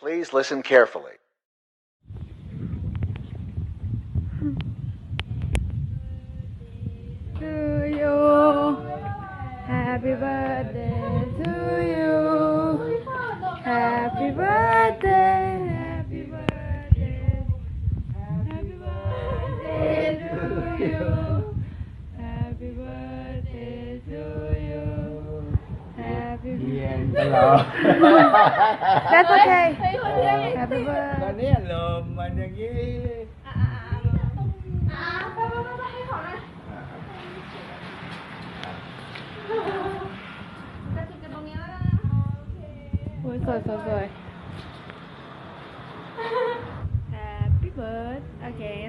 Please listen carefully. to you. Happy birthday to you. That's okay. Happy ตอน birthday. นี้ลมมันอย่างนี้โอ้ยสวยสวยสวย Happy birthday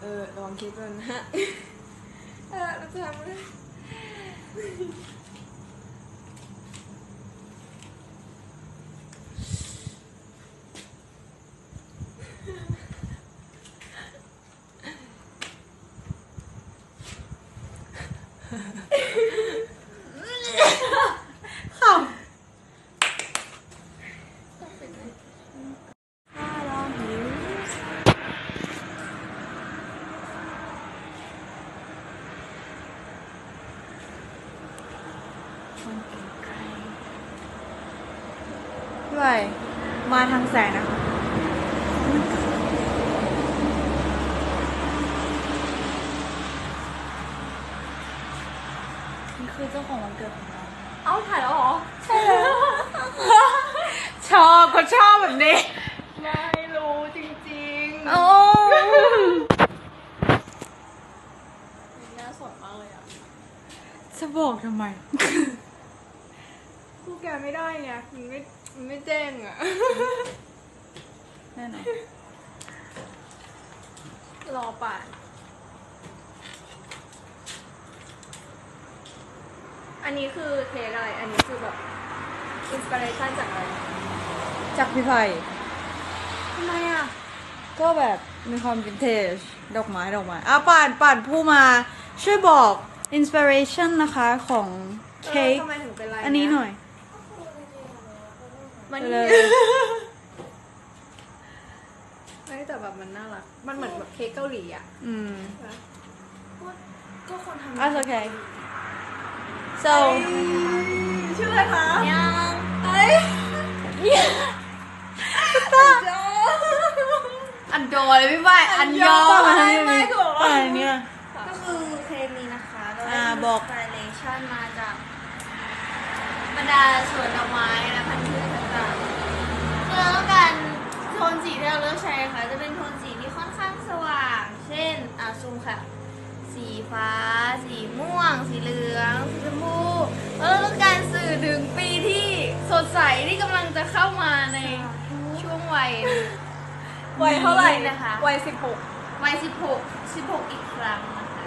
เออลองคิดดูนะเออเราจะทำอะไร พี่พายมาทางแสงนะคะนี่คือเจ้าของวันเกิดของเราเอ้าถ่ายแล้วเหรอชอบก็ชอบแบบนี้ ไม่รู้จริงๆ โอ้หน้าสวยมากเลยอะ จะบอกทำไมคู่แกไม่ได้ไงมันไม่ มันไม่แจ้งอะ แน่นอนรอป่านอันนี้คือเทคอะไร อันนี้คือแบบอินสปิเรชันจากอะไรจากพี่ไผ่ทำไมอะ ก็แบบมีความวินเทจ ดอกไม้ดอกไม้อะป่านป่านผู้มา ช่วยบอกอินสปิเรชันนะคะของเค้กทำไมถึงเป็นไรอันนี้หน่อย มันไปเลย ไม่แต่แบบมันน่ารัก มันเหมือนแบบเค้กเกาหลีอะอืมก็คนทำ That's okay so ชื่ออะไรคะยังเอ้ย อันโดเลยพี่ไผ่อันยอไม่ไม่คือแบบว่าอันเนี้ยก็คือเทปนี้นะคะเราได้อ่าอินบอกสปิเรชันมาจากบรรดาสวนดอกไม้และพันธุ์พืชต่าง ๆคือเราต้องการโทนสีที่เราเลือกใช้ค่ะจะเป็นโทนสีที่ค่อนข้างสว่าง เช่นอ่าซูมค่ะ สีฟ้า สีม่วง สีเหลืองสีชมพูแล้วเราต้องการสื่อถึงปีที่สดใสที่กำลังจะเข้ามาในช่วงวัย วัยเท่าไหร่นี้นะคะ วัยสิบหกวัย16 16อีกครั้งนะคะ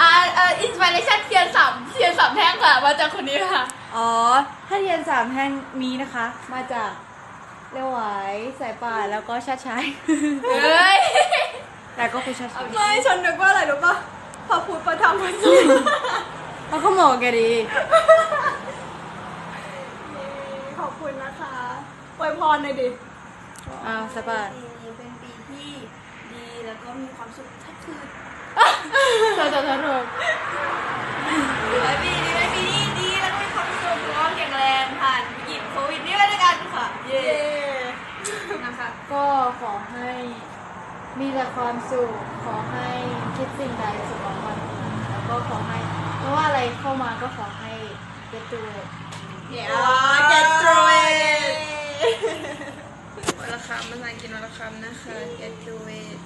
อ่าเอ่ออินสปิเรชันเทียนสามเทียนสามแท่งค่ะมาจากคนนี้ค่ะ อ๋อ ถ้าเทียนสามแท่งนี้นะคะ มาจาก เรียวไหวสายป่านแล้วก็ชาติชัยเฮ้ย แต่ก็คือชอบไม่ฉันนึกว่าอะไรรู้ปะพระพุทธพระธรรมพระสงฆ์เขาก็เหมาะแกดีขอบคุณนะคะอวยพรหน่อยดิ อ่าสบายปีนี้เป็นปีที่ดีแล้วก็มีความสุขถ้าคือเธอเธอเธอเธอไว้ปีนี้ไว้ปีนี้ดีแล้วก็มีความสุขแล้วก็แข็งแรงผ่านวิกฤตโควิดนี้ไปด้วยกันค่ะ เย้นะคะ ก็ ขอให้มีแต่ความสุข ขอให้คิดสิ่งใดสมหวังปรารถนาแล้วก็ขอให้ไม่ว่าอะไรเข้ามาก็ขอให้ get through it เดี๋ยว get through it วันละคำภาษาอังกฤษวันละคำนะคะ get through it